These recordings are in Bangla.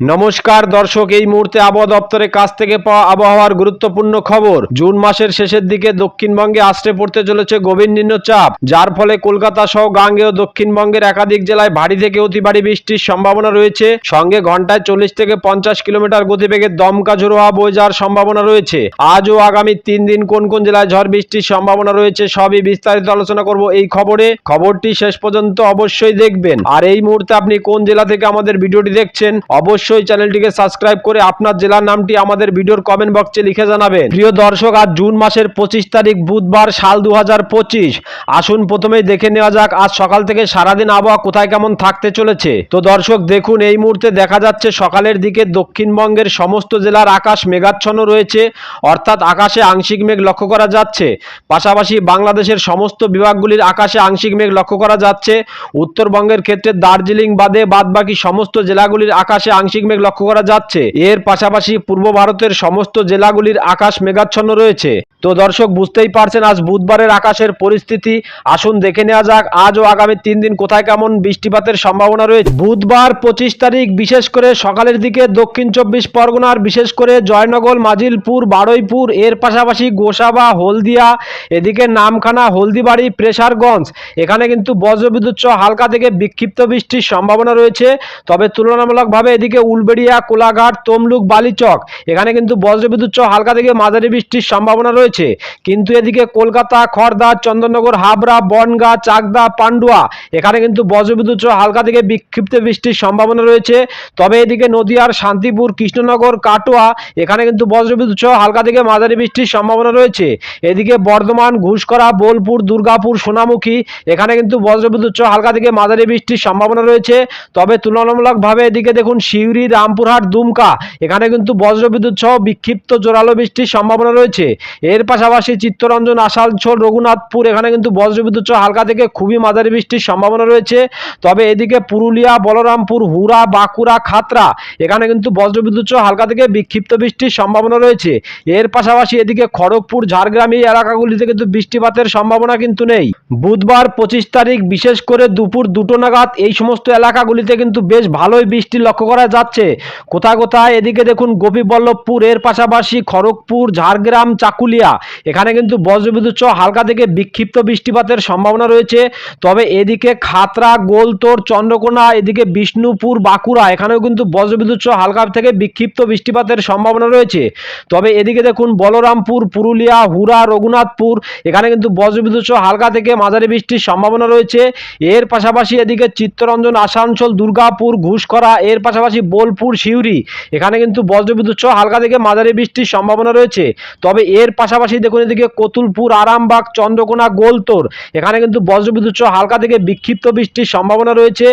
নমস্কার দর্শক, এই মুহূর্তে আবহাওয়া দপ্তরের কাছ থেকে পাওয়া আবহাওয়ার গুরুত্বপূর্ণ খবর। জুন মাসের শেষের দিকে দক্ষিণবঙ্গে আশ্রে পড়তে চলেছে গভীর নিম্নচাপ, যার ফলে কলকাতা সহ গাঙ্গেয় দক্ষিণবঙ্গের একাধিক জেলায় ভারী থেকে অতি ভারী বৃষ্টির সম্ভাবনা রয়েছে। সঙ্গে ঘন্টায় চল্লিশ থেকে পঞ্চাশ কিলোমিটার গতিবেগে দমকা ঝোড়ো হাওয়া বয়ে যাওয়ার সম্ভাবনা রয়েছে। আজ ও আগামী তিন দিন কোন কোন জেলায় ঝড় বৃষ্টির সম্ভাবনা রয়েছে সবই বিস্তারিত আলোচনা করব এই খবরে। খবরটি শেষ পর্যন্ত অবশ্যই দেখবেন। আর এই মুহূর্তে আপনি কোন জেলা থেকে আমাদের ভিডিওটি দেখছেন, অবশ্যই চ্যানেলটিকে সাবস্ক্রাইব করে আপনার জেলার নামটি আমাদের ভিডিওর কমেন্ট বক্সে লিখে জানাবেন। প্রিয় দর্শক, আজ জুন মাসের পঁচিশ তারিখ বুধবার সাল দুহাজার পঁচিশ। আসুন প্রথমেই দেখে নেওয়া যাক, আজ সকাল থেকে সারাদিন আবহাওয়া কোথায় কেমন থাকতে চলেছে। তো দর্শক, দেখুন, এই মুহূর্তে দেখা যাচ্ছে সকালের দিকে দক্ষিণবঙ্গের সমস্ত জেলার আকাশ মেঘাচ্ছন্ন রয়েছে, অর্থাৎ আকাশে আংশিক মেঘ লক্ষ্য করা যাচ্ছে। পাশাপাশি বাংলাদেশের সমস্ত বিভাগগুলির আকাশে আংশিক মেঘ লক্ষ্য করা যাচ্ছে। উত্তরবঙ্গের ক্ষেত্রে দার্জিলিং বাদে বাদবাকি সমস্ত জেলাগুলির আকাশে আংশিক মেঘ লক্ষ্য করা যাচ্ছে। এর পাশাপাশি পূর্ব ভারতের সমস্ত জেলাগুলির আকাশ মেঘাচ্ছন্ন রয়েছে। তো দর্শক, বুঝতেই পারছেন, আজ বুধবারের আকাশের পরিস্থিতি। আসুন দেখে নেওয়া যাক, আজ ও আগামী তিন দিন কোথায় কেমন বৃষ্টিপাতের সম্ভাবনা রয়েছে। বুধবার পঁচিশ তারিখ, বিশেষ করে সকালের দিকে দক্ষিণ চব্বিশ পরগনার, বিশেষ করে জয়নগর, মাজিলপুর, বারুইপুর, এর পাশাপাশি গোসাবা, হলদিয়া, এদিকে নামখানা, হলদিবাড়ি, প্রেসারগঞ্জ। এখানে কিন্তু বজ্রবিদ্যুৎ হালকা থেকে বিক্ষিপ্ত বৃষ্টির সম্ভাবনা রয়েছে। তবে তুলনামূলকভাবে এদিকে উলবেড়িয়া, কোলাঘাট, তমলুক, বালিচক। এখানে কিন্তু বজ্রবিদ্যুৎ সহ হালকা থেকে মাঝারি বৃষ্টির সম্ভাবনা রয়েছে। কিন্তু এদিকে কলকাতা, খড়দা, চন্দননগর, হাবড়া, বনগা, চাকদা, পান্ডুয়া, এখানে কিন্তু বজ্রবিদ্যুৎ সহ হালকা থেকে বিক্ষিপ্ত বৃষ্টির সম্ভাবনা রয়েছে। তবে এদিকে নদিয়ার শান্তিপুর, কৃষ্ণনগর, কাটোয়া, এখানে কিন্তু বজ্রবিদ্যুৎ সহ হালকা থেকে মাঝারি বৃষ্টির সম্ভাবনা রয়েছে। এদিকে বর্ধমান ঘুষকরা বোলপুর, দুর্গাপুর, সোনামুখী, এখানে কিন্তু বজ্রবিদ্যুৎ সহ হালকা থেকে মাঝারি বৃষ্টির সম্ভাবনা রয়েছে। তবে তুলনামূলকভাবে এদিকে দেখুন সিউড়ি রামপুরহাট, দুমকা। এখানে কিন্তু বজ্রবিদ্যুৎ সহ বিক্ষিপ্ত জোরালো বৃষ্টির সম্ভাবনা রয়েছে। এর পাশাপাশি চিত্তরঞ্জন আসানসোল রঘুনাথপুর, এখানে কিন্তু বজ্রবিদ্যুৎ সহ হালকা থেকে খুবই মাঝারি বৃষ্টির সম্ভাবনা রয়েছে। তবে এদিকে পুরুলিয়া, বলরামপুর হুরা বাঁকুড়া খাতরা এখানে কিন্তু বজ্রবিদ্যুৎ সহ হালকা থেকে বিক্ষিপ্ত বৃষ্টির সম্ভাবনা রয়েছে। এর পাশাপাশি এদিকে খড়গপুর, ঝাড়গ্রাম এই এলাকাগুলিতে কিন্তু বৃষ্টিপাতের সম্ভাবনা কিন্তু নেই। বুধবার পঁচিশ তারিখ, বিশেষ করে দুপুর দুটো নাগাদ এই সমস্ত এলাকাগুলিতে কিন্তু বেশ ভালোই বৃষ্টি লক্ষ্য করা যাচ্ছে। কোথায় কোথায়? এদিকে দেখুন গোপীবল্লভপুর, এর পাশাপাশি খড়গপুর, ঝাড়গ্রাম, চাকুলিয়া। এখানে কিন্তু বজ্রবিদ্যুৎ সহ হালকা থেকে বিক্ষিপ্ত বৃষ্টিপাতের সম্ভাবনা রয়েছে। তবে এদিকে খাতরা গোলতোর চন্দ্রকোনা, এদিকে বিষ্ণুপুর, বাঁকুড়া, এখানেও কিন্তু বজ্রবিদ্যুৎ সহ হালকা থেকে বিক্ষিপ্ত বৃষ্টিপাতের সম্ভাবনা রয়েছে। তবে এদিকে দেখুন বলরামপুর, পুরুলিয়া হুরা রঘুনাথপুর, এখানে কিন্তু বজ্রবিদ্যুৎ সহ হালকা থেকে মাঝারি বৃষ্টির সম্ভাবনা রয়েছে। এর পাশাপাশি এদিকে চিত্তরঞ্জন, আসানসোল, দুর্গাপুর ঘুষকরা এর পাশাপাশি বোলপুর সিউড়ি। এখানে কিন্তু বজ্রবিদ্যুৎ সহ হালকা থেকে মাঝারি বৃষ্টির সম্ভাবনা রয়েছে। তবে এর পাশাপাশি দেখুন এদিকে কতুলপুর, আরামবাগ, চন্দ্রকোনা, গোলতোর। এখানে কিন্তু বজ্রবিদ্যুৎ সহ হালকা থেকে বিক্ষিপ্ত বৃষ্টির সম্ভাবনা রয়েছে।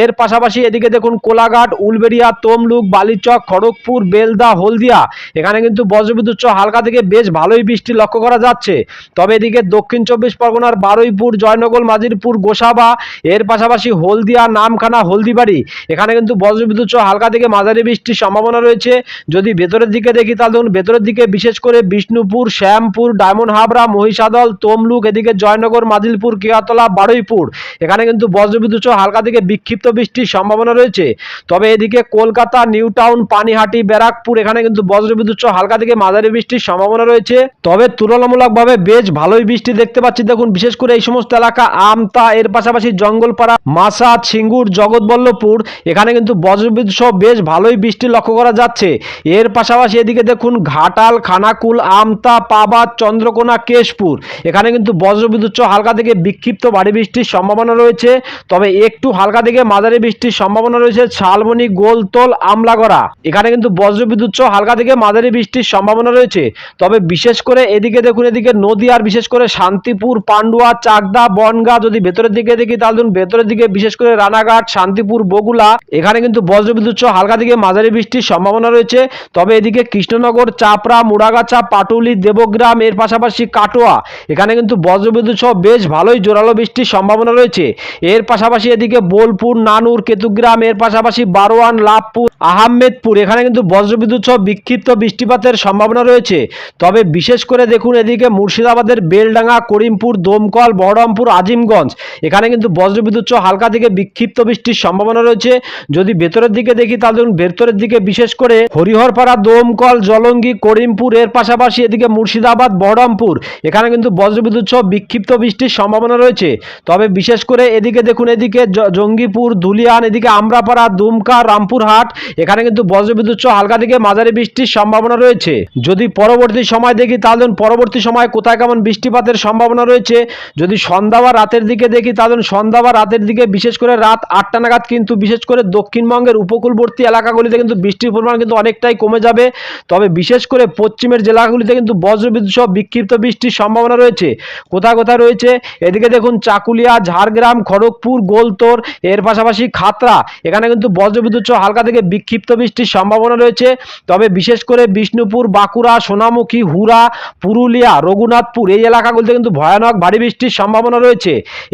এর পাশাপাশি এদিকে দেখুন কোলাঘাট, উলবেড়িয়া, তমলুক, বালিচক, খড়গপুর, বেলদা, হলদিয়া। এখানে কিন্তু বজ্রবিদ্যুৎ সহ হালকা থেকে বেশ ভালোই বৃষ্টি লক্ষ্য করা যাচ্ছে। তবে এদিকে দক্ষিণ চব্বিশ পরগনার বারুইপুর, জয়নগর, মাজিরপুর, গোসাবা, এর পাশাপাশি হলদিয়া, নামখানা, হলদিবাড়ি। এখানে কিন্তু বজ্রবিদ্যুৎ সহ হালকা থেকে মাঝারি বৃষ্টির সম্ভাবনা রয়েছে। যদি ভেতরের দিকে দেখি তাহলে দেখুন, ভেতরের দিকে বিশেষ করে বিষ্ণুপুর, শ্যামপুর, ডায়মন্ড হাবড়া, মহিষাদল, তমলুক, এদিকে জয়নগর, মাদিলপুর, কেয়াতলা, বারুইপুর। এখানে কিন্তু বজ্রবিদ্যুৎ হালকা থেকে বিক্ষিপ্ত বৃষ্টির সম্ভাবনা রয়েছে। তবে এদিকে কলকাতা নিউ টাউন পানিহাটি, ব্যারাকপুর, এখানে কিন্তু বজ্রবিদ্যুৎ হালকা থেকে মাঝারি বৃষ্টির সম্ভাবনা রয়েছে। তবে তুলনামূলকভাবে বেশ ভালোই বৃষ্টি দেখতে পাচ্ছি। দেখুন, বিশেষ করে এই সমস্ত এলাকা, আমতা, এর পাশাপাশি জঙ্গলপাড়া মাসা ছিঙ্গুর জগৎবল্লভপুর, এখানে কিন্তু বজ্রবিদ্যুৎ সহ বেশ ভালোই বৃষ্টি লক্ষ্য করা যাচ্ছে। এর পাশাপাশি এদিকে দেখুন ঘাটাল, খানাকুল, আমতা পাবাদ চন্দ্রকোনা, কেশপুর। এখানে কিন্তু বজ্রবিদ্যুৎ হালকা থেকে বিক্ষিপ্ত ভারী বৃষ্টির সম্ভাবনা রয়েছে। তবে একটু হালকা থেকে মাঝারি বৃষ্টির সম্ভাবনা রয়েছে শালবনি, গোলতোল, আমলাগড়া। এখানে কিন্তু বজ্রবিদ্যুৎ হালকা থেকে মাঝারি বৃষ্টির সম্ভাবনা রয়েছে। তবে বিশেষ করে এদিকে দেখুন, এদিকে নদী আর বিশেষ করে শান্তিপুর, পান্ডুয়া, চাকদা, বনগা যদি ভেতরের দিকে দেখি, তাহলে ভেতরের দিকে বিশেষ করে রানাঘাট, শান্তিপুর, বগুলা, এখানে কিন্তু বজ্রবিদ্যুৎ হালকা থেকে মাঝারি বৃষ্টির সম্ভাবনা রয়েছে। তবে এদিকে কৃষ্ণনগর, চাপড়া, মুড়াগাছা, পাটুলি, দেবগ্রাম, এর পাশাপাশি কাটোয়া। এখানে কিন্তু বজ্রবিদ্যুৎ সহ বেশ ভালোই জোরালো বৃষ্টির সম্ভাবনা রয়েছে। এর পাশাপাশি এদিকে বোলপুর, নানুর, কেতুগ্রাম, এর পাশাপাশি বারোয়ান, লাভপুর, আহমেদপুর। এখানে কিন্তু বজ্রবিদ্যুৎ সহ বিক্ষিপ্ত বৃষ্টিপাতের সম্ভাবনা রয়েছে। তবে বিশেষ করে দেখুন এদিকে মুর্শিদাবাদের বেলডাঙ্গা, করিমপুর, দমকল, বহরমপুর, আজিমগঞ্জ। এখানে কিন্তু বজ্রবিদ্যুৎ সহ হালকা থেকে বিক্ষিপ্ত বৃষ্টির সম্ভাবনা রয়েছে। যদি ভেতরের দিকে দেখি দেখি দেখুন ভেতরের দিকে, বিশেষ করে হরিহরপাড়া, দমকল, জলঙ্গি, করিমপুর, এর পাশাপাশি এদিকে মুর্শিদাবাদ, বহরমপুর। এখানে কিন্তু বজ্রবিদ্যুৎ সহ বিক্ষিপ্ত বৃষ্টির সম্ভাবনা রয়েছে। তবে বিশেষ করে এদিকে দেখুন, এদিকে জঙ্গিপুর, ধুলিয়ান, এদিকে আমরাপাড়া, দুমকা, রামপুরহাট, এখানে কিন্তু বজ্রবিদ্যুৎ সহ হালকা থেকে মাঝারি বৃষ্টির সম্ভাবনা রয়েছে। যদি পরবর্তী সময় দেখি, তাহলে পরবর্তী সময় কোথায় কেমন বৃষ্টিপাতের সম্ভাবনা রয়েছে? যদি সন্ধ্যা বা রাতের দিকে দেখি, তাহলে সন্ধ্যা বা রাতের দিকে, বিশেষ করে রাত আটটা নাগাদ কিন্তু, বিশেষ করে দক্ষিণবঙ্গের উপকূলবর্তী এলাকাগুলিতে কিন্তু বৃষ্টির পরিমাণ কিন্তু অনেকটাই কমে যাবে। তবে বিশেষ করে পশ্চিমের জেলাগুলিতে কিন্তু বজ্রবিদ্যুৎ সহ বিক্ষিপ্ত বৃষ্টির সম্ভাবনা রয়েছে। কোথায় কোথায় রয়েছে? এদিকে দেখুন, চাকুলিয়া, ঝাড়গ্রাম, খড়গপুর, গোলতোর, এর পাশাপাশি খাতরা এখানে কিন্তু বজ্রবিদ্যুৎ সহ হালকা থেকে বিক্ষিপ্ত বৃষ্টির সম্ভাবনা রয়েছে। তবে বিশেষ করে বিষ্ণুপুর, বাঁকুড়া, সোনামুখী হুরা পুরুলিয়া, রঘুনাথপুর এই এলাকাগুলিতে কিন্তু ভয়ানক ভারী বৃষ্টির সম্ভাবনা রয়েছে।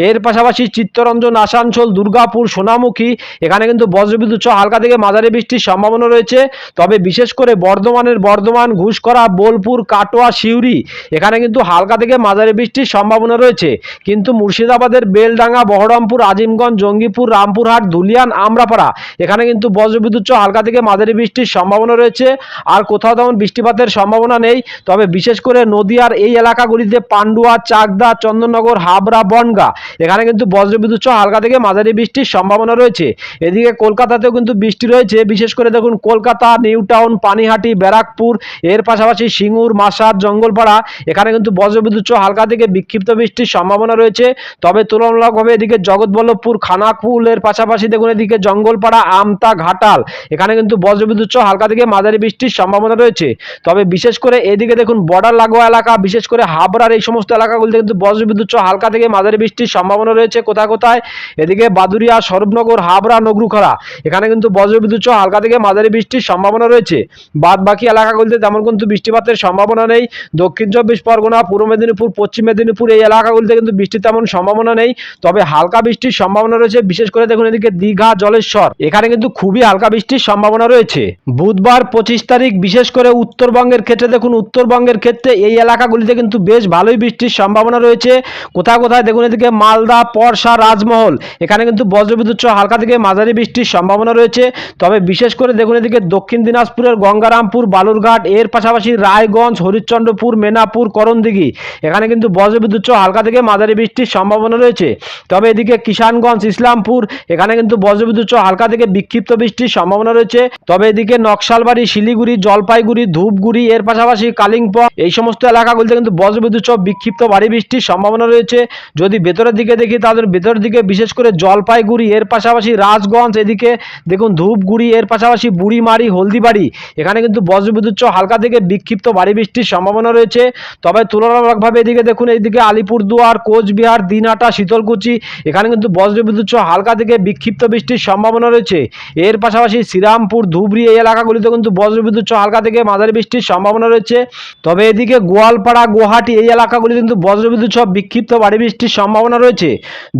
এর পাশাপাশি চিত্তরঞ্জন, আসানসোল, দুর্গাপুর, সোনামুখী, এখানে কিন্তু বজ্রবিদ্যুৎ সহ হালকা থেকে মাঝারি বৃষ্টির সম্ভাবনা রয়েছে। তবে বিশেষ করে বর্ধমানের বর্ধমান ঘুষকরা বোলপুর, কাটোয়া, সিউড়ি, এখানে কিন্তু হালকা থেকে মাঝারি বৃষ্টির সম্ভাবনা রয়েছে। কিন্তু মুর্শিদাবাদের বেলডাঙ্গা, বহরমপুর, আজিমগঞ্জ, জঙ্গিপুর, রামপুরহাট ধুলিয়ান আমরাপাড়া, এখানে কিন্তু বজ্রবিদ্যুৎ হালকা থেকে মাঝারি বৃষ্টির সম্ভাবনা রয়েছে। আর কোথাও তেমন বৃষ্টিপাতের সম্ভাবনা নেই। তবে বিশেষ করে নদিয়ার এই এলাকাগুলিতে পান্ডুয়া, চাকদা, চন্দননগর, হাবড়া, বনগা, এখানে কিন্তু বজ্রবিদ্যুৎ হালকা থেকে মাঝারি বৃষ্টির সম্ভাবনা রয়েছে। এদিকে কলকাতাতেও কিন্তু বৃষ্টি রয়েছে। বিশেষ করে দেখুন, কলকাতা নিউ টাউন পানিহাটি, ব্যারাকপুর, এর পাশাপাশি সিঙ্গুর মাসাদ জঙ্গলপাড়া, এখানে কিন্তু বজ্রবিদ্যুৎ হালকা থেকে বিক্ষিপ্ত বৃষ্টির সম্ভাবনা রয়েছে। তবে তুলনামূলকভাবে এদিকে জগৎবল্লভপুর, খানাকুল, এর পাশাপাশি দেখুন, এদিকে জঙ্গলপাড়া, আমতা, ঘাটাল, এখানে কিন্তু বজ্রবিদ্যুৎ হালকা থেকে মাঝারি বৃষ্টির সম্ভাবনা রয়েছে। তবে বিশেষ করে এদিকে দেখুন, বর্ডার লাগোয়া এলাকা, বিশেষ করে হাবড়ার এই সমস্ত এলাকাগুলিতে কিন্তু বজ্রবিদ্যুৎ হালকা থেকে মাঝারি বৃষ্টির সম্ভাবনা রয়েছে কোথায় কোথায়। এদিকে বাদুরিয়া সরবনগর হাবড়া নগরুখরা এখানে কিন্তু বজ্রবিদ্যুৎ সহ হালকা থেকে মাঝারি বৃষ্টির সম্ভাবনা রয়েছে। বাদ বাকি এলাকাগুলিতে তেমন কিন্তু বৃষ্টিপাতের সম্ভাবনা নেই। দক্ষিণ চব্বিশ পরগনা, পূর্ব মেদিনীপুর, পশ্চিম মেদিনীপুর এই এলাকাগুলিতে কিন্তু বৃষ্টির তেমন সম্ভাবনা নেই। তবে হালকা বৃষ্টির সম্ভাবনা রয়েছে। বিশেষ করে দেখুন এদিকে দীঘা, জলেশ্বর, এখানে কিন্তু খুবই হালকা বৃষ্টির সম্ভাবনা রয়েছে। বুধবার পঁচিশ তারিখ, বিশেষ করে উত্তরবঙ্গের ক্ষেত্রে দেখুন, উত্তরবঙ্গের ক্ষেত্রে এই এলাকাগুলিতে কিন্তু বেশ ভালোই বৃষ্টির সম্ভাবনা রয়েছে। কোথায় কোথায় দেখুন এদিকে মালদা, পরশা, রাজমহল, এখানে কিন্তু বজ্রবিদ্যুৎ সহ হালকা থেকে মাঝারি বৃষ্টির সম্ভাবনা রয়েছে। তবে বিশেষ করে দেখুন এদিকে দক্ষিণ দিনাজপুরের গঙ্গারামপুর, বালুরঘাট, এর পাশাপাশি রায়গঞ্জ, হরিশ্চন্দ্রপুর, মেনাপুর, করণদিঘি। এখানে কিন্তু বজ্রবিদ্যুৎ হালকা থেকে মাঝারি বৃষ্টির সম্ভাবনা রয়েছে। তবে এদিকে কিষানগঞ্জ, ইসলামপুর, এখানে কিন্তু বজ্রবিদ্যুৎ হালকা থেকে বিক্ষিপ্ত বৃষ্টির সম্ভাবনা রয়েছে। তবে এদিকে নকশালবাড়ি, শিলিগুড়ি, জলপাইগুড়ি, ধূপগুড়ি, এর পাশাপাশি কালিম্পং, এই সমস্ত এলাকাগুলিতে কিন্তু বজ্রবিদ্যুৎ বিক্ষিপ্ত ভারী বৃষ্টির সম্ভাবনা রয়েছে। যদি ভেতরের দিকে দেখি, তাদের ভেতরের দিকে বিশেষ করে জলপাইগুড়ি, এর পাশাপাশি রাজগঞ্জ, এদিকে দেখুন ধূপগুড়ি, এর পাশাপাশি বুড়িমারি, হলদিবাড়ি। এখানে কিন্তু বজ্রবিদ্যুৎ হালকা থেকে বিক্ষিপ্ত ভারী বৃষ্টির সম্ভাবনা রয়েছে। তবে তুলনামূলকভাবে এদিকে দেখুন এইদিকে আলিপুরদুয়ার, কোচবিহার, দিনহাটা, শীতলকুচি, এখানে কিন্তু বজ্রবিদ্যুৎ হালকা থেকে বিক্ষিপ্ত বৃষ্টির সম্ভাবনা রয়েছে। এর পাশাপাশি শ্রীরামপুর, ধুবড়ি এই এলাকাগুলিতে কিন্তু বজ্রবিদ্যুৎ হালকা থেকে মাঝারি বৃষ্টির সম্ভাবনা রয়েছে। তবে এদিকে গোয়ালপাড়া, গুয়াহাটি এই এলাকাগুলি কিন্তু বজ্রবিদ্যুৎ সহ বিক্ষিপ্ত ভারী বৃষ্টির সম্ভাবনা রয়েছে।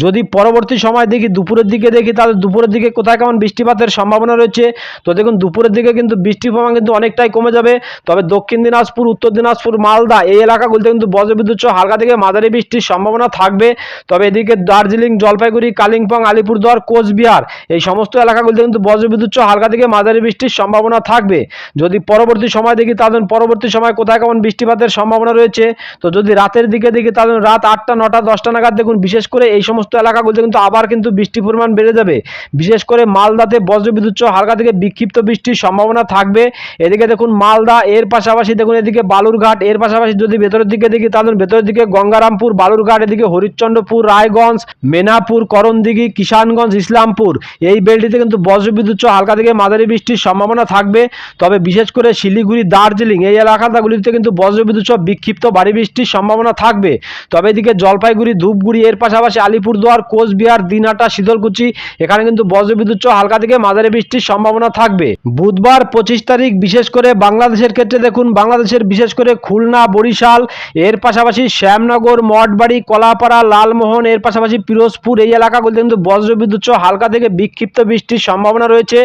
যদি পরবর্তী সময় দেখি, দুপুরের দিকে দেখি, তাহলে দুপুরের দিকে কোথায় কেমন বৃষ্টিপাতের সম্ভাবনা রয়েছে। তো দেখুন, দুপুরের দিকে কিন্তু বৃষ্টির পরিমাণ কিন্তু অনেকটাই কমে যাবে। তবে দক্ষিণ দিনাজপুর, উত্তর দিনাজপুর, মালদা এই এলাকাগুলিতে কিন্তু বজ্রবিদ্যুৎ সহ হালকা থেকে মাঝারি বৃষ্টির সম্ভাবনা থাকবে। তবে এদিকে দার্জিলিং, জলপাইগুড়ি, কালিম্পং, আলিপুরদুয়ার, কোচবিহার এই সমস্ত এলাকাগুলিতে কিন্তু বজ্রবিদ্যুৎ সহ হালকা থেকে মাঝারি বৃষ্টির সম্ভাবনা থাকবে। যদি পরবর্তী সময় দেখি তাহলে পরবর্তী সময় কোথায় কেমন বৃষ্টিপাতের সম্ভাবনা রয়েছে। তো যদি রাতের দিকে দেখি তাহলে রাত আটটা, নটা, দশটা নাগাদ দেখুন, বিশেষ করে এই সমস্ত এলাকাগুলিতে কিন্তু আবার কিন্তু বৃষ্টির পরিমাণ বেড়ে যাবে। বিশেষ করে মালদাতে বজ্রবিদ্যুৎ সহ হালকা থেকে বিক্ষিপ্ত বৃষ্টির সম্ভাবনা থাকবে। এদিকে দেখুন মালদা, এর পাশাপাশি দেখুন এদিকে বালুরঘাট, এর পাশাপাশি যদি ভেতরের দিকে দেখি তাহলে ভেতরের দিকে গঙ্গারামপুর, বালুরঘাট, এদিকে হরিশ্চন্দ্রপুর, রায়গঞ্জ, মেনাপুর, করণদিঘি, কিষানগঞ্জ, ইসলামপুর। এই বেলটিতে কিন্তু বজ্রবিদ্যুৎ হালকা থেকে মাঝারি বৃষ্টির সম্ভাবনা থাকবে। তবে বিশেষ করে শিলিগুড়ি, দার্জিলিং এই এলাকাগুলিতে কিন্তু বজ্রবিদ্যুৎ বিক্ষিপ্ত ভারী বৃষ্টির সম্ভাবনা থাকবে। তবে এদিকে জলপাইগুড়ি, ধূপগুড়ি, এর পাশাপাশি আলিপুরদুয়ার, কোচবিহার, দিনহাটা শীতলকুচি এখানে কিন্তু বজ্রবিদ্যুৎ হালকা থেকে মাঝারি বৃষ্টির সম্ভাবনা থাকবে। বুধবার পঁচিশ তারিখ, বিশেষ করে বাংলাদেশের ক্ষেত্রে দেখুন, বাংলাদেশের বিশেষ করে খুলনা, বরিশাল, এর পাশাপাশি শ্যামনগর, মঠবাড়ি, কলাপাড়া, লালমোহন, এর পাশাপাশি পিরোজপুর এই এলাকাগুলিতে কিন্তু বজ্রবিদ্যুৎ হালকা থেকে বিক্ষিপ্ত বৃষ্টির সম্ভাবনা রয়েছে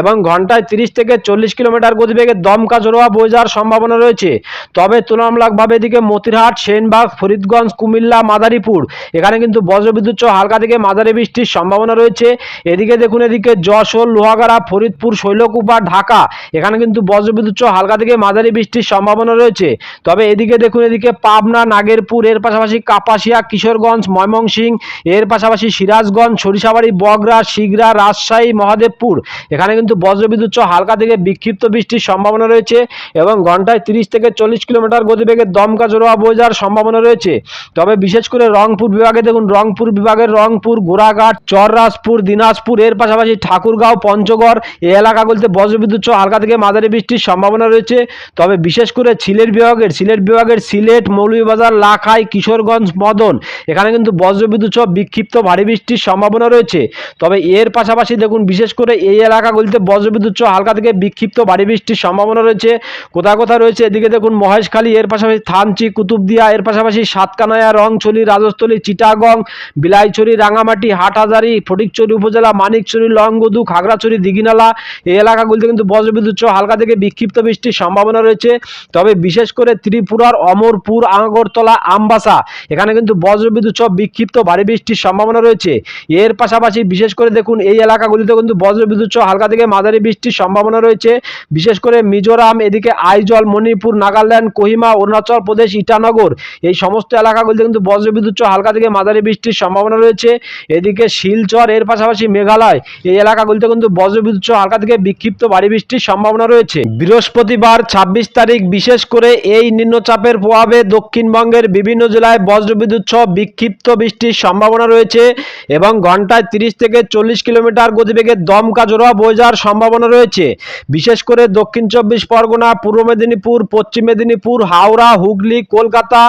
এবং ঘন্টায় তিরিশ থেকে চল্লিশ কিলোমিটার গতিবেগে দমকা জোরোয়া বয়ে যাওয়ার সম্ভাবনা রয়েছে। তবে তুলনামূলকভাবে এদিকে মতিরহাট, সেনবাগ, ফরিদগঞ্জ, কুমিল্লা, মাদারীপুর, এখানে কিন্তু বজ্রবিদ্যুৎ হালকা থেকে মাঝারি বৃষ্টির সম্ভাবনা রয়েছে। এদিকে দেখুন, এদিকে যশোর, লোহাগড়া লোহাগাড়া ফরিদপুর, শৈলকুপা, ঢাকা। এখানে কিন্তু বজ্রবিদ্যুৎ হালকা থেকে মাঝারি বৃষ্টির সম্ভাবনা রয়েছে। তবে এদিকে দেখুন, এদিকে পাবনা, নাগেরপুর, এর পাশাপাশি কাপাসিয়া, কিশোরগঞ্জ ময়মনসিংহ এর পাশাপাশি সিরাজগঞ্জ, সরিষাবাড়ি, বগরা, শিগরা, রাজশাহী, মহাদেবপুর। এখানে কিন্তু বজ্রবিদ্যুৎ হালকা থেকে বিক্ষিপ্ত বৃষ্টির সম্ভাবনা রয়েছে এবং ঘন্টায় তিরিশ থেকে চল্লিশ কিলোমিটার গতিবেগে দমকা জোড়া বয়ে যাওয়ার সম্ভাবনা রয়েছে। তবে বিশেষ করে রংপুর বিভাগে দেখুন, রংপুর বিভাগের রংপুর, গোড়াঘাট, চররাজপুর, দিনাজপুর, এর পাশাপাশি ঠাকুরগাঁও পঞ্চগড়, এই এলাকাগুলিতে বজ্রবিদ্যুৎ সহ হালকা থেকে মাঝারি বৃষ্টির সম্ভাবনা রয়েছে। তবে বিশেষ করে সিলেট বিভাগের সিলেট বিভাগের সিলেট, মৌলভীবাজার, লাখাই, কিশোরগঞ্জ, মদন, এখানে কিন্তু বজ্রবিদ্যুৎ সহ বিক্ষিপ্ত ভারী বৃষ্টির সম্ভাবনা রয়েছে। তবে এর পাশাপাশি দেখুন, বিশেষ করে এই এলাকাগুলিতে বজ্রবিদ্যুৎ সহ হালকা থেকে বিক্ষিপ্ত ভারী বৃষ্টির সম্ভাবনা রয়েছে। কোথায় কোথায় রয়েছে? এদিকে দেখুন, মহেশখালী, এর পাশাপাশি থানচি, কুতুবদিয়া, এর পাশাপাশি সাতকানায়া রংছলি রাজস্থলী, চিটাগং, বিলাইছড়ি, রাঙামাটি, হাটহাজারি, ফটিকছড়ি উপজেলা, মানিকছড়ি, লংগদু, খাগড়াছড়ি দিঘিনালা এই এলাকাগুলিতে কিন্তু বজ্রবিদ্যুৎ সহ হালকা থেকে বিক্ষিপ্ত বৃষ্টির সম্ভাবনা রয়েছে। তবে বিশেষ করে ত্রিপুরার অমরপুর আগরতলা আমবাসা, এখানে কিন্তু বজ্রবিদ্যুৎ সহ বিক্ষিপ্ত ভারী বৃষ্টির সম্ভাবনা রয়েছে। এর পাশাপাশি বিশেষ করে দেখুন, এই এলাকাগুলিতে কিন্তু বজ্রবিদ্যুৎ সহ হালকা থেকে মাঝারি বৃষ্টির সম্ভাবনা রয়েছে। বিশেষ করে মিজোরাম, এদিকে আইজল, মণিপুর, নাগাল্যান্ড, কোহিমা, অরুণাচল প্রদেশ, ইটানগর, এই সমস্ত এলাকাগুলিতে কিন্তু বজ্রবিদ্যুৎ সহ হালকা থেকে মাঝারি বৃষ্টির সম্ভাবনা রয়েছে। এদিকে শিলচর, এর পাশাপাশি মেঘালয়, এই এলাকাগুলিতে কিন্তু বজ্রবিদ্যুৎ হালকা থেকে বিক্ষিপ্ত ভারী বৃষ্টির সম্ভাবনা রয়েছে। বৃহস্পতিবার ছাব্বিশ তারিখ, বিশেষ করে এই নিম্নচাপের প্রভাবে দক্ষিণবঙ্গের বিভিন্ন জেলায় বজ্রবিদ্যুৎ সহ বিক্ষিপ্ত বৃষ্টির সম্ভাবনা রয়েছে এবং ঘন্টায় তিরিশ থেকে চল্লিশ কিলোমিটার গতিবেগে দমকা জোড়া বয়ে যাওয়ার সম্ভাবনা রয়েছে। বিশেষ করে দক্ষিণ চব্বিশ পরগনা, পূর্ব মেদিনীপুর, পশ্চিম মেদিনীপুর, হাওড়া, হুগলি, কলকাতা,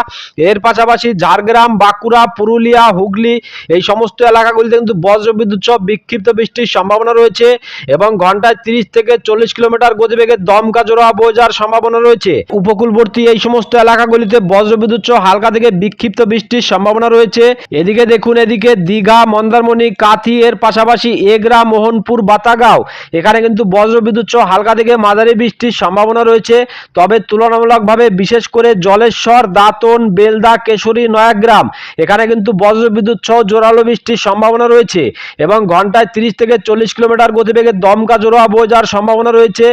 এর পাশাপাশি ঝাড়গ্রাম, বাঁকুড়া, পুরুলিয়া, হুগলি, এই সমস্ত এলাকাগুলিতে কিন্তু বজ্রবিদ্যুৎ সহ বিক্ষিপ্ত বৃষ্টির সম্ভাবনা রয়েছে। এবং ঘন্টায় তিরিশ থেকে চল্লিশ কিলোমিটার গতিবেগে দমকা জোড়া বয়ে যাওয়ার সম্ভাবনা রয়েছে। উপকূলবর্তী এই সমস্ত এলাকাগুলিতে বজ্রবিদ্যুৎ সহ হালকা থেকে বিক্ষিপ্ত বৃষ্টির সম্ভাবনা রয়েছে। এদিকে দেখুন, এদিকে দীঘা, মন্দারমণি, কাথি, এর পাশাপাশি এগরা, মোহনপুর, বাতাগাঁও। এখানে কিন্তু বজ্রবিদ্যুৎ সহ হালকা থেকে মাঝারি বৃষ্টির সম্ভাবনা রয়েছে। তবে তুলনামূলকভাবে বিশেষ করে জলেশ্বর, দাঁতন, বেলদা, কেশরী, নয়াগ্রাম, এখানে কিন্তু বজ্রবিদ্যুৎ সহ জোরালো বৃষ্টির সম্ভাবনা রয়েছে। এবং ঘন্টায় তিরিশ থেকে চল্লিশ কিলোমিটার গতিবেগে দমকা জোড়া বয়ে যাওয়ার সম্ভাবনা রয়েছে।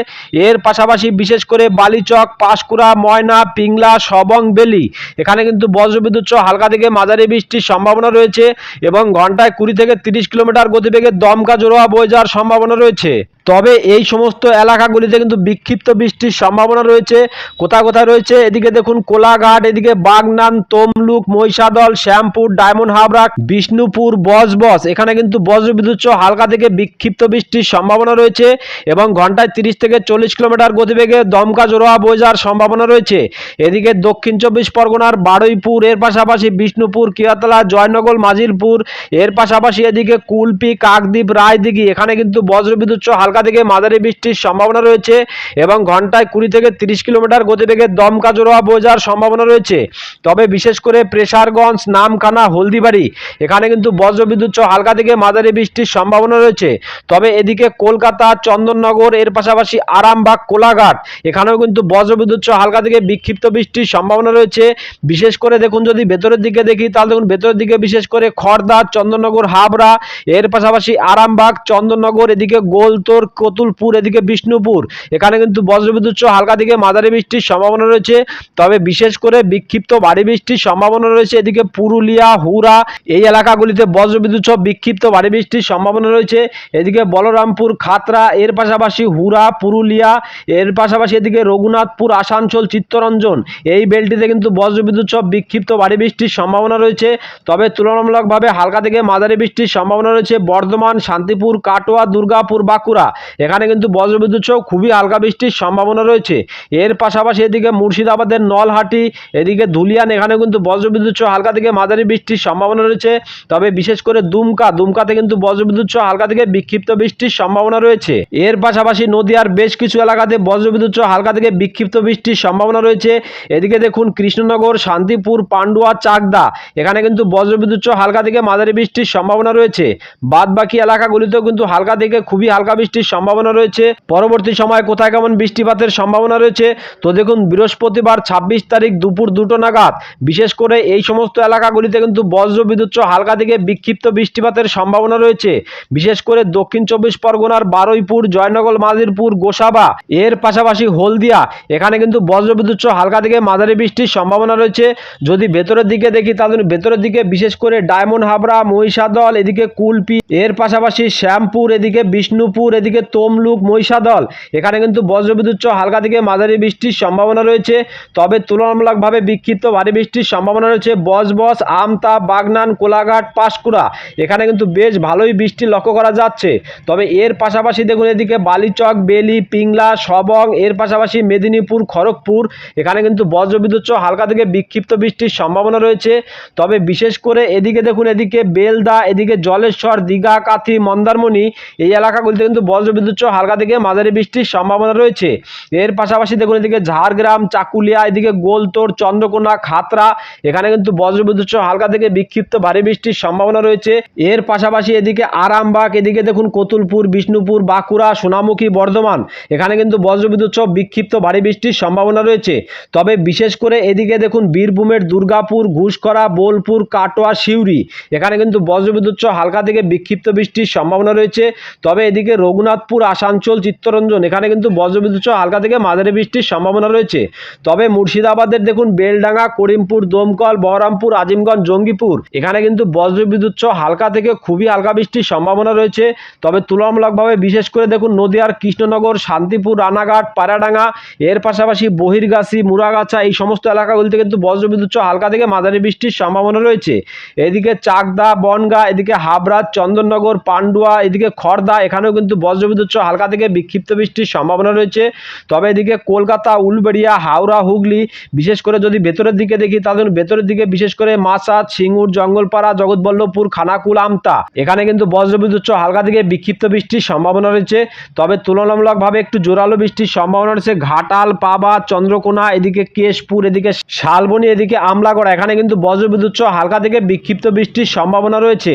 এর পাশাপাশি বিশেষ করে বালিচক, পাঁশকুড়া, ময়না, পিংলা, সবং, বেলি। এখানে কিন্তু বজ্রবিদ্যুৎ সহ হালকা থেকে মাঝারি বৃষ্টির সম্ভাবনা রয়েছে এবং ঘন্টায় কুড়ি থেকে তিরিশ কিলোমিটার গতিবেগে দমকা জোড়া বয়ে যাওয়ার সম্ভাবনা রয়েছে। তবে এই সমস্ত এলাকাগুলিতে কিন্তু বিক্ষিপ্ত বৃষ্টির সম্ভাবনা রয়েছে। কোথায় কোথায় রয়েছে? এদিকে দেখুন কোলাঘাট, এদিকে বাগনান, তমলুক, মহিষাদল, শ্যামপুর, ডায়মন্ড হাবড়া, বিষ্ণুপুর বজবস এখানে কিন্তু বজ্রবিদ্যুৎ হালকা থেকে বিক্ষিপ্ত বৃষ্টির সম্ভাবনা রয়েছে এবং ঘন্টায় তিরিশ থেকে চল্লিশ কিলোমিটার গতিবেগে দমকা জোড়া যাওয়ার সম্ভাবনা রয়েছে। এদিকে দক্ষিণ চব্বিশ পরগনার বারুইপুর, এর পাশাপাশি বিষ্ণুপুর কিয়াতলা জয়নগর, মাজিলপুর, এর পাশাপাশি এদিকে কুলপি, কাকদ্বীপ, রায়দিঘি। এখানে কিন্তু বজ্রবিদ্যুৎ হালকা থেকে মাঝারি বৃষ্টির সম্ভাবনা রয়েছে এবং ঘন্টায় কুড়ি থেকে তিরিশ কিলোমিটার গতিবেগে দমকা জোড়া যাওয়ার সম্ভাবনা রয়েছে। তবে বিশেষ করে প্রেসারগঞ্জ, নামখানা, হলদিবাড়ি, এখানে কিন্তু বজ্রবিদ্যুৎ সহ হালকা থেকে মাঝারি বৃষ্টির সম্ভাবনা রয়েছে। তবে এদিকে কলকাতা, চন্দননগর, এর পাশাপাশি আরামবাগ, কোলাঘাট, এখানেও কিন্তু বজ্রবিদ্যুৎ সহ হালকা থেকে বিক্ষিপ্ত বৃষ্টির সম্ভাবনা রয়েছে। বিশেষ করে দেখুন যদি ভেতরের দিকে দেখি, তাহলে দেখুন ভেতরের দিকে বিশেষ করে খড়দা চন্দননগর, হাবড়া, এর পাশাপাশি আরামবাগ, চন্দননগর, এদিকে গোলতোর কতুলপুর, এদিকে বিষ্ণুপুর। এখানে কিন্তু বজ্রবিদ্যুৎ হালকা থেকে মাঝারি বৃষ্টির সম্ভাবনা রয়েছে। তবে বিশেষ করে বিক্ষিপ্ত ভারী বৃষ্টির সম্ভাবনা রয়েছে। এদিকে পুরুলিয়া হুরা এই এলাকাগুলিতে বজ্রবিদ্যুৎ সহ বিক্ষিপ্ত ভারী বৃষ্টির সম্ভাবনা রয়েছে। এদিকে বলরামপুর খাতরা এর পাশাপাশি হুরা পুরুলিয়া, এর পাশাপাশি এদিকে রঘুনাথপুর, আসানসোল, চিত্তরঞ্জন এই বেলটিতে কিন্তু বজ্রবিদ্যুৎ সহ বিক্ষিপ্ত ভারী বৃষ্টির সম্ভাবনা রয়েছে। তবে তুলনামূলকভাবে হালকা থেকে মাঝারি বৃষ্টির সম্ভাবনা রয়েছে। বর্ধমান, শান্তিপুর, কাটোয়া, দুর্গাপুর, বাঁকুড়া। এখানে কিন্তু বজ্রবিদ্যুৎ সহ খুবই হালকা বৃষ্টির সম্ভাবনা রয়েছে। এর পাশাপাশি এদিকে মুর্শিদাবাদের নলহাটি, এদিকে ধুলিয়ান এখানে কিন্তু বজ্রবিদ্যুৎ সহ হালকা থেকে মাঝারি বৃষ্টির সম্ভাবনা রয়েছে। তবে বিশেষ করে দুমকা, দুমকাতে কিন্তু বজ্রবিদ্যুৎ সহ হালকা থেকে বিক্ষিপ্ত বৃষ্টির সম্ভাবনা রয়েছে। এর পাশাপাশি নদিয়ার বেশ কিছু এলাকাতে বজ্রবিদ্যুৎ সহ হালকা থেকে বিক্ষিপ্ত বৃষ্টির সম্ভাবনা রয়েছে। এদিকে দেখুন কৃষ্ণনগর, শান্তিপুর, পান্ডুয়া, চাকদা, এখানে কিন্তু বজ্রবিদ্যুৎ সহ হালকা থেকে মাঝারি বৃষ্টির সম্ভাবনা রয়েছে। বাদ বাকি এলাকাগুলিতেও কিন্তু হালকা থেকে খুবই হালকা বৃষ্টির বৃষ্টির সম্ভাবনা রয়েছে। পরবর্তী সময় কোথায় কেমন বৃষ্টিপাতের সম্ভাবনা রয়েছে? তো দেখুন, বৃহস্পতিবার ছাব্বিশ তারিখ দুপুর দুটো নাগাদ। বিশেষ করে এই সমস্ত এলাকাগুলিতে কিন্তু বজ্র বিদ্যুৎ হালকা থেকে বিক্ষিপ্ত বৃষ্টিপাতের সম্ভাবনা রয়েছে। বিশেষ করে দক্ষিণ চব্বিশ পরগনার বারুইপুর, জয়নগর মাজিরপুর গোসাবা, এর পাশাপাশি হলদিয়া, এখানে কিন্তু বজ্রবিদ্যুৎ সহ হালকা থেকে মাঝারি বৃষ্টির সম্ভাবনা রয়েছে। যদি ভেতরের দিকে দেখি, তাহলে ভেতরের দিকে বিশেষ করে ডায়মন্ড হাবড়া, মহিষাদল, এদিকে কুলপি, এর পাশাপাশি শ্যামপুর, এদিকে বিষ্ণুপুর এদিকে তমলুক মহিষাদল। এখানে কিন্তু বজ্রবিদ্যুৎ সহ হালকা থেকে মাঝারি বৃষ্টির সম্ভাবনা রয়েছে। তবে তুলনামূলকভাবে বিক্ষিপ্ত ভারী বৃষ্টির সম্ভাবনা রয়েছে বজবজ, আমতা, বাগনান, কোলাঘাট, পাঁশকুড়া। এখানে কিন্তু বেশ ভালোই বৃষ্টি লক্ষ্য করা যাচ্ছে। তবে এর পাশাপাশি দেখুন, এদিকে বালিচক, বেলি, পিংলা, সবং, এর পাশাপাশি মেদিনীপুর, খড়গপুর। এখানে কিন্তু বজ্রবিদ্যুৎ সহ হালকা থেকে বিক্ষিপ্ত বৃষ্টির সম্ভাবনা রয়েছে। তবে বিশেষ করে এদিকে দেখুন, এদিকে বেলদা, এদিকে জলেশ্বর, দীঘা, কাথি, মন্দারমণি এই এলাকাগুলিতে কিন্তু বজ্রবিদ্যুৎ হালকা থেকে মাঝারি বৃষ্টির সম্ভাবনা রয়েছে। এর পাশাপাশি দেখুন এদিকে ঝাড়গ্রাম, চাকুলিয়া, এদিকে গোলতোড় চন্দ্রকোনা, খাতরা, এখানে কিন্তু বজ্রবিদ্যুৎ হালকা থেকে বিক্ষিপ্ত ভারী বৃষ্টির সম্ভাবনা রয়েছে। এর পাশাপাশি এদিকে আরামবাগ, এদিকে দেখুন কতুলপুর, বিষ্ণুপুর, বাঁকুড়া, সোনামুখী, বর্ধমান, এখানে কিন্তু বজ্রবিদ্যুৎ বিক্ষিপ্ত ভারী বৃষ্টির সম্ভাবনা রয়েছে। তবে বিশেষ করে এদিকে দেখুন বীরভূমের দুর্গাপুর ঘুষকরা বোলপুর, কাটোয়া, সিউড়ি, এখানে কিন্তু বজ্রবিদ্যুৎ হালকা থেকে বিক্ষিপ্ত বৃষ্টির সম্ভাবনা রয়েছে। তবে এদিকে রঘুনাথপুর, আসানসোল, চিত্তরঞ্জন। এখানে কিন্তু বজ্রবিদ্যুৎ সহ হালকা থেকে মাঝারি বৃষ্টির সম্ভাবনা রয়েছে। তবে মুর্শিদাবাদের দেখুন, বেলডাঙ্গা, করিমপুর, দমকল, বহরমপুর, আজিমগঞ্জ, জঙ্গিপুর, এখানে কিন্তু বজ্রবিদ্যুৎ সহ হালকা থেকে খুবই হালকা বৃষ্টির সম্ভাবনা রয়েছে। তবে তুলনামূলকভাবে বিশেষ করে দেখুন, নদিয়ার কৃষ্ণনগর, শান্তিপুর, রানাঘাট পায়রাডাঙ্গা এর পাশাপাশি বহিরগাছি, মুরাগাছা, এই সমস্ত এলাকাগুলিতে কিন্তু বজ্রবিদ্যুৎ সহ হালকা থেকে মাঝারি বৃষ্টির সম্ভাবনা রয়েছে। এদিকে চাকদা, বনগা, এদিকে হাবড়া, চন্দননগর, পান্ডুয়া, এদিকে খড়দা এখানেও কিন্তু বজ্রবিদ্যুৎ সহ হালকা থেকে বিক্ষিপ্ত বৃষ্টির সম্ভাবনা রয়েছে। তবে এদিকে কলকাতা, উলবেড়িয়া, হাওড়া, হুগলি, বিশেষ করে যদি ভেতরের দিকে দেখি, তাহলে ভেতরের দিকে বিশেষ করে মাসাদ সিঙ্গুর, জঙ্গলপাড়া, জগৎবল্লভপুর, খানাকুল, আমতা, এখানে কিন্তু বজ্রবিদ্যুৎ সহ হালকা থেকে বিক্ষিপ্ত বৃষ্টির সম্ভাবনা রয়েছে। তবে তুলনামূলকভাবে একটু জোরালো বৃষ্টির সম্ভাবনা রয়েছে। ঘাটাল, পাবা, চন্দ্রকোনা, এদিকে কেশপুর, এদিকে শালবনি, এদিকে আমলাগড়, এখানে কিন্তু বজ্রবিদ্যুৎ সহ হালকা থেকে বিক্ষিপ্ত বৃষ্টির সম্ভাবনা রয়েছে।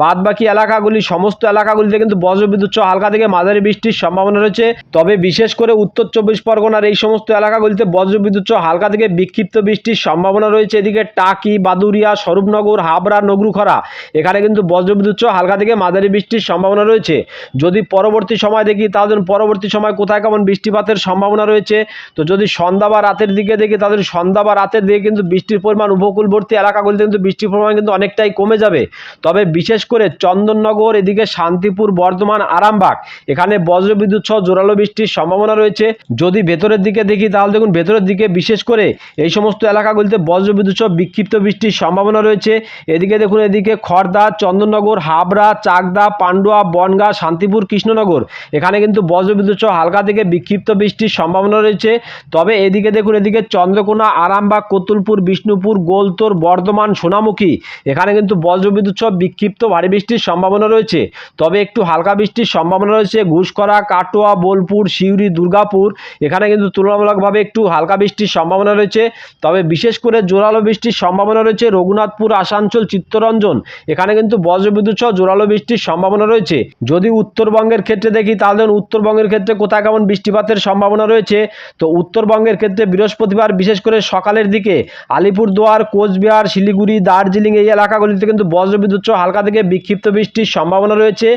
বাদ বাকি এলাকাগুলি, সমস্ত এলাকাগুলিতে কিন্তু বজ্রবিদ্যুৎ সহ হালকা থেকে মাঝারি বৃষ্টির সম্ভাবনা রয়েছে। তবে বিশেষ করে উত্তর চব্বিশ পরগনার এই সমস্ত এলাকাগুলিতে বজ্রবিদ্যুৎ হালকা থেকে বিক্ষিপ্ত বৃষ্টির সম্ভাবনা রয়েছে। এদিকে টাকি বাদুরিয়া স্বরূপনগর, হাবড়া, নগরুখরা, এখানে কিন্তু বজ্রবিদ্যুৎ হালকা থেকে মাঝারি বৃষ্টির সম্ভাবনা রয়েছে। যদি পরবর্তী সময় দেখি, তাহলে পরবর্তী সময় কোথায় কেমন বৃষ্টিপাতের সম্ভাবনা রয়েছে? তো যদি সন্ধ্যা বা রাতের দিকে দেখি, তাহলে সন্ধ্যা বা রাতের দিকে কিন্তু বৃষ্টির পরিমাণ উপকূলবর্তী এলাকাগুলিতে কিন্তু বৃষ্টির পরিমাণ কিন্তু অনেকটাই কমে যাবে। তবে বিশেষ করে চন্দননগর, এদিকে শান্তিপুর, বর্ধমান, আরামবাগ এখানে বজ্রবিদ্যুৎ সহ জোরালো বৃষ্টির সম্ভাবনা রয়েছে। যদি ভেতরের দিকে দেখি, তাহলে দেখুন ভেতরের দিকে বিশেষ করে এই সমস্ত এলাকাগুলিতে বজ্রবিদ্যুৎ সহ বিক্ষিপ্ত বৃষ্টির সম্ভাবনা রয়েছে। এদিকে দেখুন, এদিকে খড়দা চন্দননগর, হাবড়া, চাকদা, পান্ডুয়া, বনগা, শান্তিপুর, কৃষ্ণনগর, এখানে কিন্তু বজ্রবিদ্যুৎ সহ হালকা থেকে বিক্ষিপ্ত বৃষ্টির সম্ভাবনা রয়েছে। তবে এদিকে দেখুন, এদিকে চন্দ্রকোনা, আরামবাগ, কতুলপুর, বিষ্ণুপুর, গোলতোর, বর্ধমান, সোনামুখী, এখানে কিন্তু বজ্রবিদ্যুৎ সহ বিক্ষিপ্ত ভারী বৃষ্টির সম্ভাবনা রয়েছে। তবে একটু হালকা বৃষ্টির সম্ভাবনা রয়েছে ঘুষকরা কাটোয়া, বোলপুর, সিউড়ি, দুর্গাপুর। এখানে কিন্তু তুলনামূলকভাবে একটু হালকা বৃষ্টির সম্ভাবনা রয়েছে। তবে বিশেষ করে জোরালো বৃষ্টির সম্ভাবনা রয়েছে রঘুনাথপুর, আসানসোল, চিত্তরঞ্জন। এখানে কিন্তু বজ্রবিদ্যুৎ সহ জোরালো বৃষ্টির সম্ভাবনা রয়েছে। যদি উত্তরবঙ্গের ক্ষেত্রে দেখি, তাহলে উত্তরবঙ্গের ক্ষেত্রে কোথায় কেমন বৃষ্টিপাতের সম্ভাবনা রয়েছে? তো উত্তরবঙ্গের ক্ষেত্রে বৃহস্পতিবার, বিশেষ করে সকালের দিকে, আলিপুরদুয়ার, কোচবিহার, শিলিগুড়ি, দার্জিলিং এই এলাকাগুলিতে কিন্তু বজ্রবিদ্যুৎ সহ হালকা থেকে বিক্ষিপ্ত বৃষ্টির সম্ভাবনা রয়েছে।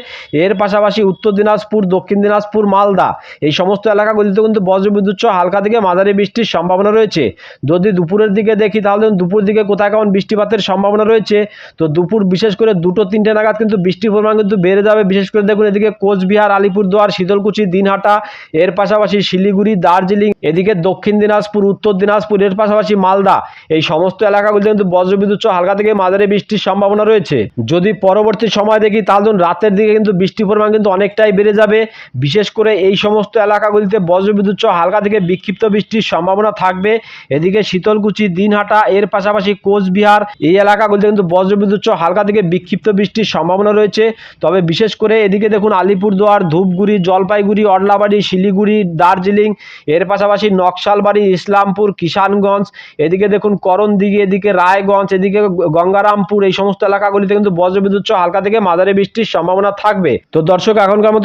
এর পাশাপাশি উত্তর দিনাজপুর দক্ষিণ দিনাজপুর, মালদা। এই সমস্ত এলাকাগুলিতে কিন্তু বজ্রবিদ্যুৎ সহ হালকা থেকে মাঝারি বৃষ্টির সম্ভাবনা রয়েছে। যদি দুপুরের দিকে দেখি তাহলে দুপুর দিকে কোথায় কেমন বৃষ্টিপাতের সম্ভাবনা রয়েছে। তো দুপুর বিশেষ করে দুটো তিনটে নাগাদ কিন্তু বৃষ্টির পরিমাণ কিন্তু বেড়ে যাবে। বিশেষ করে দেখুন, এদিকে কোচবিহার, আলিপুরদুয়ার, শীতলকুচি, দিনহাটা, এর পাশাপাশি শিলিগুড়ি, দার্জিলিং, এদিকে দক্ষিণ দিনাজপুর, উত্তর দিনাজপুর, এর পাশাপাশি মালদা। এই সমস্ত এলাকাগুলিতে কিন্তু বজ্রবিদ্যুৎ সহ হালকা থেকে মাঝারি বৃষ্টির সম্ভাবনা রয়েছে। যদি পরবর্তী সময় দেখি তাহলে রাতের দিকে কিন্তু বৃষ্টির পরিমাণ কিন্তু অনেকটাই বেড়ে যাবে। বিশেষ করে এই সমস্ত এলাকাগুলিতে বজ্রবিদ্যুৎ সহ হালকা থেকে বিক্ষিপ্ত বৃষ্টির সম্ভাবনা থাকবে। এদিকে শীতলকুচি, দিনহাটা, এর পাশাপাশি কোচবিহার, এই এলাকাগুলিতে কিন্তু বজ্রবিদ্যুৎ সহ হালকা থেকে বিক্ষিপ্ত বৃষ্টির সম্ভাবনা রয়েছে। তবে বিশেষ করে এদিকে দেখুন আলিপুরদুয়ার, ধূপগুড়ি, জলপাইগুড়ি অডলাবাড়ি শিলিগুড়ি, দার্জিলিং, এর পাশাপাশি নকশালবাড়ি, ইসলামপুর, কিষানগঞ্জ, এদিকে দেখুন করণদিঘি, এদিকে রায়গঞ্জ, এদিকে গঙ্গারামপুর, এই সমস্ত এলাকাগুলিতে কিন্তু বজ্রবিদ্যুৎ সহ হালকা থেকে মাঝারি বৃষ্টির সম্ভাবনা থাকবে। তো দর্শক, এখনকার মতো